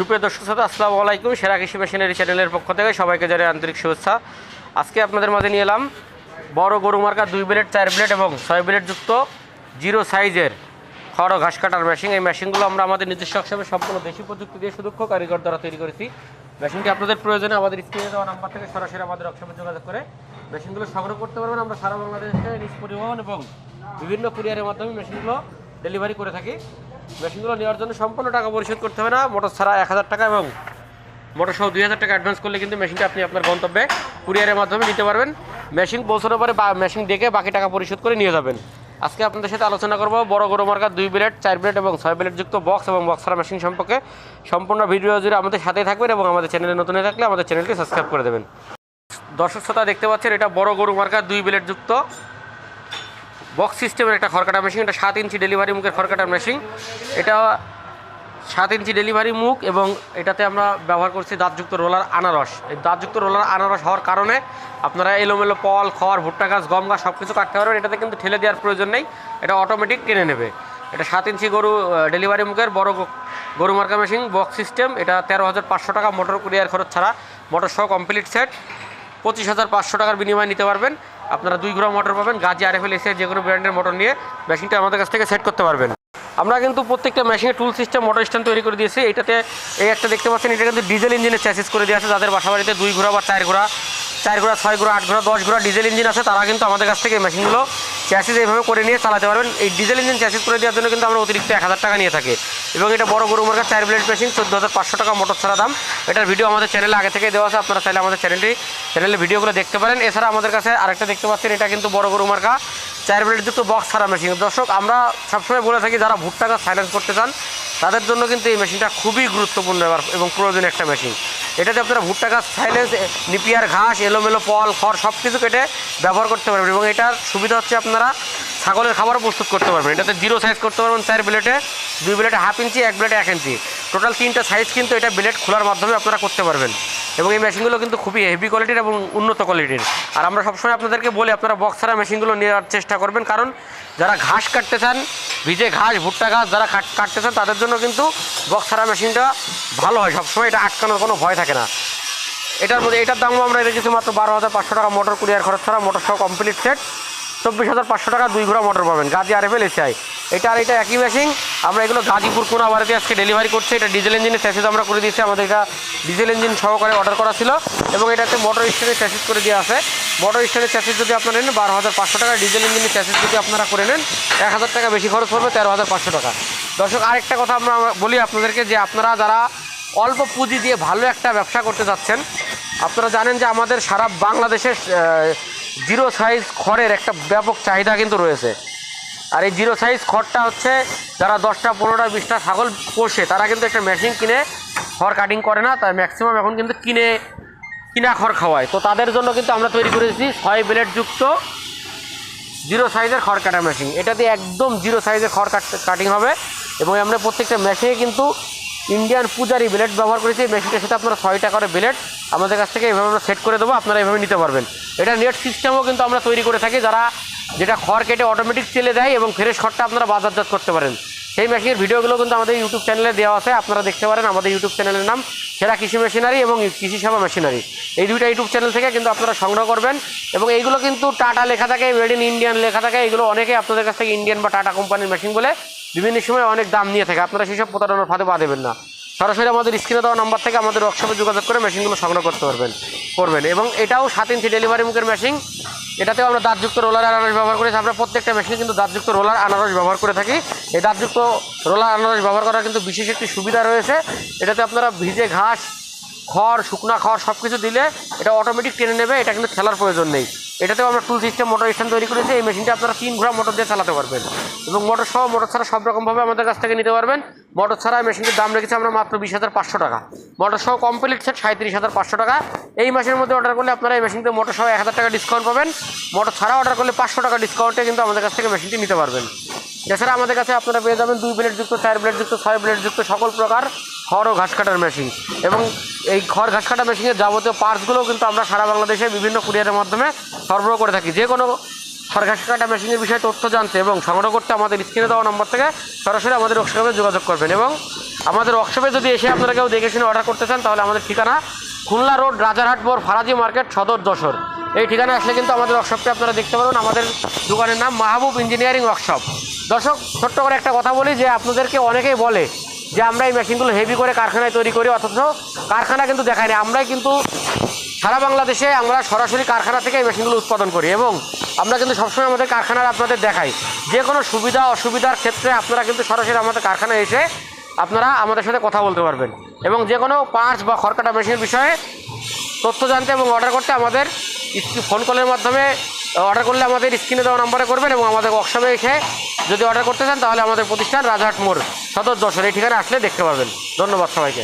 সুপ্রিয় দর্শক শ্রোতা, আসসালামু আলাইকুম। সেরা কৃষি মেশিনারি চ্যানেলের পক্ষ থেকে সবাইকে জানাই আন্তরিক শুভেচ্ছা। আজকে আপনাদের মাঝে নিয়ে এলাম বড় গরু মার্কা দুই ব্লেড, চার ব্লেড এবং ছয় ব্লেড যুক্ত জিরো সাইজের খড় ঘাস কাটার মেশিন। এই মেশিনগুলো আমরা আমাদের নিজস্ব হিসাবে সম্পূর্ণ দেশি প্রযুক্তি দিয়ে সুদক্ষ কারিগর দ্বারা তৈরি করেছি। মেশিনটি আপনাদের প্রয়োজনে আমাদের স্ক্রিনে দেওয়া নাম্বার থেকে সরাসরি আমাদের ওয়ার্কশপে যোগাযোগ করে মেশিনগুলো সংগ্রহ করতে পারবেন। আমরা সারা বাংলাদেশে নিজ পরিবহন এবং বিভিন্ন কুরিয়ারের মাধ্যমে মেশিনগুলো ডেলিভারি করে থাকি। মেশিনগুলো নেওয়ার জন্য সম্পূর্ণ টাকা পরিশোধ করতে হবে না। মোটর ছাড়া এক হাজার টাকা এবং মোটর সহ দুই হাজার টাকা অ্যাডভান্স করলে কিন্তু মেশিনটা আপনি আপনার গন্তব্যে কুরিয়ারের মাধ্যমে নিতে পারবেন। মেশিন পৌঁছানোর পরে বা মেশিন দেখে বাকি টাকা পরিশোধ করে নিয়ে যাবেন। আজকে আপনাদের সাথে আলোচনা করব বড় গরু মার্কার দুই ব্লেড, চার ব্লেড এবং ছয় যুক্ত বক্স এবং বক্সার মেশিন সম্পর্কে। সম্পূর্ণ ভিডিও জুড়ে আমাদের সাথেই থাকবেন এবং আমাদের চ্যানেলে নতুন হয়ে থাকলে আমাদের চ্যানেলটি সাবস্ক্রাইব করে দেবেন। দর্শক শ্রোতা দেখতে পাচ্ছেন, এটা বড় গরু মার্কার দুই ব্লেড যুক্ত বক্স সিস্টেমের একটা খড়কাটা মেশিন এটা সাত ইঞ্চি ডেলিভারি মুখের খড়কাটার মেশিন এটা সাত ইঞ্চি ডেলিভারি মুখ এবং এটাতে আমরা ব্যবহার করছি দাঁতযুক্ত রোলার আনারস। এই দাঁতযুক্ত রোলার আনারস হওয়ার কারণে আপনারা এলোমেলো পল, খড়, ভুট্টা গাছ, গম গাছ সব কিছু কাটতে পারবেন। এটাতে কিন্তু ঠেলে দেওয়ার প্রয়োজন নেই, এটা অটোমেটিক টেনে নেবে। এটা সাত ইঞ্চি গরু ডেলিভারি মুখের বড় গরু মার্কা মেশিন বক্স সিস্টেম। এটা তেরো হাজার পাঁচশো টাকা মোটর কুরিয়ার খরচ ছাড়া। মোটর সহ কমপ্লিট সেট পঁচিশ হাজার পাঁচশো টাকার বিনিময়ে নিতে পারবেন। আপনারা দুই গ্রাম মোটর পাবেন, গাজি, আরএফএল এসে যে কোনো ব্র্যান্ডের মোটর নিয়ে মেশিনটা আমাদের কাছ থেকে সেট করতে পারবেন। আমরা কিন্তু প্রত্যেকটা মেশিনে টুল সিস্টেম মোটর স্ট্যান্ড তৈরি করে দিয়েছি। এটাতে এই একটা দেখতে পাচ্ছেন, এটা কিন্তু ডিজেল ইঞ্জিনের চ্যাসিস করে দেওয়া আছে। যাদের বাসা বাড়িতে দুই ঘোড়া বা চার ঘোড়া চার ঘোড়া ছয় ঘোড়া আট ঘোড়া দশ ঘোড়া ডিজেল ইঞ্জিন আছে, তারা কিন্তু আমাদের কাছ থেকে মেশিনগুলো চ্যাসিস এইভাবে করে নিয়ে চালাতে পারবেন। এই ডিজেল ইঞ্জিন চ্যাসিস করে দেওয়ার জন্য কিন্তু আমরা অতিরিক্ত এক হাজার টাকা নিয়ে থাকি। এবং এটা বড় গরু মার্কার চার ব্লেড মেশিন চোদ্দ হাজার পাঁচশো টাকা মোটর ছাড়া দাম। এটার ভিডিও আমাদের চ্যানেলে আগে থেকে দেওয়া আছে, আপনারা চাইলে আমাদের চ্যানেলটি চ্যানেলে ভিডিওগুলো দেখতে পারেন। এছাড়া আমাদের কাছে আরেকটা দেখতে পাচ্ছেন, এটা কিন্তু বড় গরু মার্কা চার ব্লেড যুক্ত বক্স ছাড়া মেশিন দর্শক, আমরা সবসময় বলে থাকি, যারা ভুট্টা গাছ সাইলেন্স করতে চান, তাদের জন্য কিন্তু এই মেশিনটা খুবই গুরুত্বপূর্ণ এবং প্রয়োজনীয় একটা মেশিন এটাতে আপনারা ভুট্টা গাছ সাইলেন্স নিপিয়ার ঘাস, এলোমেলো ফল, খড় সব কিছু কেটে ব্যবহার করতে পারবেন এবং এটার সুবিধা হচ্ছে আপনারা ছাগলের খাবারও প্রস্তুত করতে পারবেন। এটাতে জিরো সাইজ করতে পারবেন চার ব্লেডে দুই ব্লেডে হাফ ইঞ্চি এক ব্লেডে এক ইঞ্চি টোটাল তিনটা সাইজ কিন্তু এটা ব্লেড খোলার মাধ্যমে আপনারা করতে পারবেন। এবং এই মেশিনগুলো কিন্তু খুবই হেভি কোয়ালিটির এবং উন্নত কোয়ালিটির আর আমরা সবসময় আপনাদেরকে বলি, আপনারা বক্স ছাড়া মেশিনগুলো নেওয়ার চেষ্টা করবেন। কারণ যারা ঘাস কাটতে চান, ভিজে ঘাস, ভুট্টা ঘাস যারা কাটতে চান, তাদের জন্য কিন্তু বক্স ছাড়া মেশিনটা ভালো হয়। সবসময় এটা আটকানোর কোনো ভয় থাকে না। এটার মধ্যে, এটার দামও আমরা রেখেছি মাত্র বারো হাজার পাঁচশো টাকা। মোটর কুরিয়ার খরচ ছাড়া মোটর সহ কমপ্লিট সেট চব্বিশ হাজার পাঁচশো টাকা দুই ঘোড়া মোটর পাবেন। গাজি আর এফএল এসআই এটা আর এটা একই মেশিন আমরা এগুলো গাজীপুর কোনাবাড়িতে আজকে ডেলিভারি করছি। এটা ডিজেল ইঞ্জিনের স্যাসেজ আমরা করে দিয়েছি। আমাদের এটা ডিজেল ইঞ্জিন সহকারে অর্ডার করা ছিল। এবং এটাতে মোটর স্ট্যান্ডের স্যাসেজ করে দেওয়া আছে। মোটর স্ট্যান্ডের স্যাসেজ যদি আপনারা নেন, বারো হাজার পাঁচশো টাকা। ডিজেল ইঞ্জিনের স্যাসেজ যদি আপনারা করে নেন, এক হাজার টাকা বেশি খরচ পড়বে, তেরো হাজার পাঁচশো টাকা। দর্শক, আরেকটা কথা আমরা বলি আপনাদেরকে যে আপনারা যারা অল্প পুঁজি দিয়ে ভালো একটা ব্যবসা করতে চাচ্ছেন আপনারা জানেন যে আমাদের সারা বাংলাদেশের জিরো সাইজ খড়ের একটা ব্যাপক চাহিদা কিন্তু রয়েছে। আর এই জিরো সাইজ খড়টা হচ্ছে যারা দশটা, পনেরোটা, বিশটা ছাগল পোষে, তারা কিন্তু একটা মেশিন কিনে খড় কাটিং করে না তাই ম্যাক্সিমাম এখন কিন্তু কিনে, কিনা খড় খাওয়ায়। তো তাদের জন্য কিন্তু আমরা তৈরি করেছি ছয় ব্লেড যুক্ত জিরো সাইজের খড় কাটা মেশিন এটাতে একদম জিরো সাইজের খড় কাট কাটিং হবে এবং আমরা প্রত্যেকটা মেশিনে কিন্তু ইন্ডিয়ান পূজারি ব্লেড ব্যবহার করেছি। মেশিনটার সাথে আপনারা ছয়টা করে ব্লেড আমাদের কাছ থেকে এভাবে আমরা সেট করে দেবো, আপনারা এভাবে নিতে পারবেন। এটা নেট সিস্টেমও কিন্তু আমরা তৈরি করে থাকি, যারা যেটা খড় কেটে অটোমেটিক চেলে দেয় এবং ফ্রেশ খড়টা আপনারা বাজারজাত করতে পারেন। সেই মেশিনের ভিডিওগুলো কিন্তু আমাদের ইউটিউব চ্যানেলে দেওয়া আছে, আপনারা দেখতে পারেন আমাদের ইউটিউব চ্যানেলের নাম সেরা কৃষি মেশিনারি এবং কৃষি সেবা মেশিনারি এই দুইটা ইউটিউব চ্যানেল থেকে কিন্তু আপনারা সংগ্রহ করবেন এবং এইগুলো কিন্তু টাটা লেখা থাকে মেড ইন ইন্ডিয়ান লেখা থাকে এগুলো অনেকে আপনাদের কাছ থেকে ইন্ডিয়ান বা টাটা কোম্পানির মেশিন বলে বিভিন্ন সময় অনেক দাম নিয়ে থাকে, আপনারা সেসব প্রতারণার ফাঁদে পা দেবেন না। সরাসরি আমাদের স্ক্রিনে দেওয়া নাম্বার থেকে আমাদের ওয়ার্কশপে যোগাযোগ করে মেশিনগুলো সংগ্রহ করতে পারবেন, করবেন। এবং এটাও সাত ইঞ্চি ডেলিভারি মুখের মেশিন এটাতেও আমরা দাঁতযুক্ত রোলার আনারস ব্যবহার করেছি। আমরা প্রত্যেকটা মেশিনে কিন্তু দাঁতযুক্ত রোলার আনারস ব্যবহার করে থাকি। এই দাঁতযুক্ত রোলার আনারস ব্যবহার করার কিন্তু বিশেষ একটি সুবিধা রয়েছে। এটাতে আপনারা ভিজে ঘাস, খড়, শুকনা খড় সব কিছু দিলে এটা অটোমেটিক টেনে নেবে। এটা কিন্তু খেলার প্রয়োজন নেই। এটাতেও আমরা টুল সিস্টেম মোটর স্ট্যান্ড তৈরি করেছি। এই মেশিনটা আপনারা তিন ঘোড়া মোটর দিয়ে চালাতে পারবেন। এবং মোটর সহ মোটর ছাড়া সব রকমভাবে আমাদের কাছ থেকে নিতে পারবেন। মোটর ছাড়া মেশিনটির দাম রেখেছি আমরা মাত্র বিশ হাজার পাঁচশো টাকা। মোটর সহ কমপ্লিট সেট সাঁত্রিশ হাজার পাঁচশো টাকা। এই মাসের মধ্যে অর্ডার করলে আপনারা এই মেশিনতে মোটর সহ এক হাজার টাকা ডিসকাউন্ট পাবেন। মোটর ছাড়া অর্ডার করলে পাঁচশো টাকা ডিসকাউন্টে কিন্তু আমাদের কাছ থেকে মেশিনটি নিতে পারবেন। এছাড়া আমাদের কাছে আপনারা পেয়ে যাবেন দুই ব্লেড যুক্ত, চার ব্লেড যুক্ত, ছয় ব্লেড যুক্ত সকল প্রকার খড় ও ঘাস কাটার মেশিন এবং এই খড় ঘাস কাটা মেশিনের যাবতীয় পার্টসগুলোও কিন্তু আমরা সারা বাংলাদেশে বিভিন্ন কুরিয়ারের মাধ্যমে সরবরাহ করে থাকি। যে কোনো খড় ঘাস কাটা মেশিনের বিষয়ে তথ্য জানতে এবং সংগ্রহ করতে আমাদের স্ক্রিনে দেওয়া নম্বর থেকে সরাসরি আমাদের ওয়ার্কশপে যোগাযোগ করবেন এবং আমাদের ওয়ার্কশপে যদি এসে আপনারা কেউ দেখে শুনে অর্ডার করতে চান, তাহলে আমাদের ঠিকানা খুলনা রোড রাজারহাট মোড়, ফারাজি মার্কেট সদর যশোর। এই ঠিকানা আসলে কিন্তু আমাদের ওয়ার্কশপটি আপনারা দেখতে পারবেন। আমাদের দোকানের নাম মাহবুব ইঞ্জিনিয়ারিং ওয়ার্কশপ দর্শক, ছোট্ট করে একটা কথা বলি যে আপনাদেরকে অনেকেই বলে যে আমরা এই মেশিনগুলো হেভি করে কারখানায় তৈরি করি, অথচ কারখানা কিন্তু দেখায় না আমরাই কিন্তু সারা বাংলাদেশে আমরা সরাসরি কারখানা থেকে এই মেশিনগুলো উৎপাদন করি এবং আমরা কিন্তু সবসময় আমাদের কারখানার আপনাদের দেখাই। যে কোনো সুবিধা, অসুবিধার ক্ষেত্রে আপনারা কিন্তু সরাসরি আমাদের কারখানায় এসে আপনারা আমাদের সাথে কথা বলতে পারবেন। এবং যে কোনো পার্টস বা খড়কাটা মেশিনের বিষয়ে তথ্য জানতে এবং অর্ডার করতে আমাদের ফোন কলের মাধ্যমে অর্ডার করলে আমাদের স্ক্রিনে দেওয়া নাম্বারে করবেন এবং আমাদের ওয়ার্কশপে এসে যদি অর্ডার করতে চান, তাহলে আমাদের প্রতিষ্ঠান রাজহাট মোড়, সদর যশোর, এই ঠিকানা আসলে দেখতে পাবেন ধন্যবাদ সবাইকে।